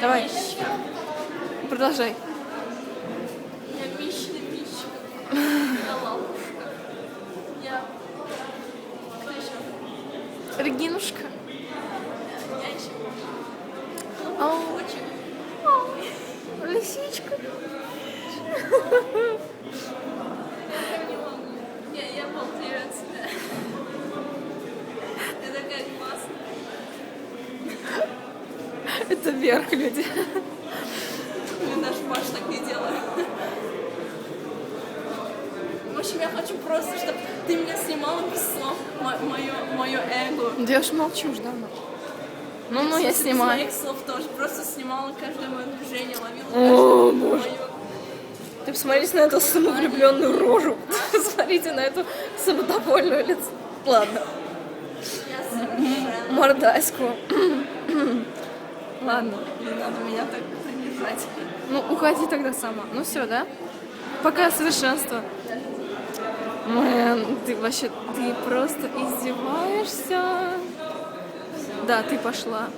Давай. Продолжай. Я мечный мечка. Я лапушка. Я... Кто еще? Регинушка. Я еще... Ау. Лисичка. Я не могу. Я, я балдею от себя. Я такая классная. Это верх, люди. Мне даже Паш так не делает. В общем, я хочу просто, чтобы ты меня снимала без слов. Мое, мое эго. Да я ж молчу, да. Ну, ну, я снимаю. моих слов тоже. Просто снимала каждое мое движение, ловила О, боже. мое. Ты посмотрите на эту самовлюбленную рожу. Посмотрите на эту самодовольную лицо. Ладно. Мордаску. Ладно. Не надо меня так принижать. Ну, уходи тогда сама. Ну все, да? Пока совершенство. Мэн, ты вообще, ты просто издеваешься. Да, ты пошла.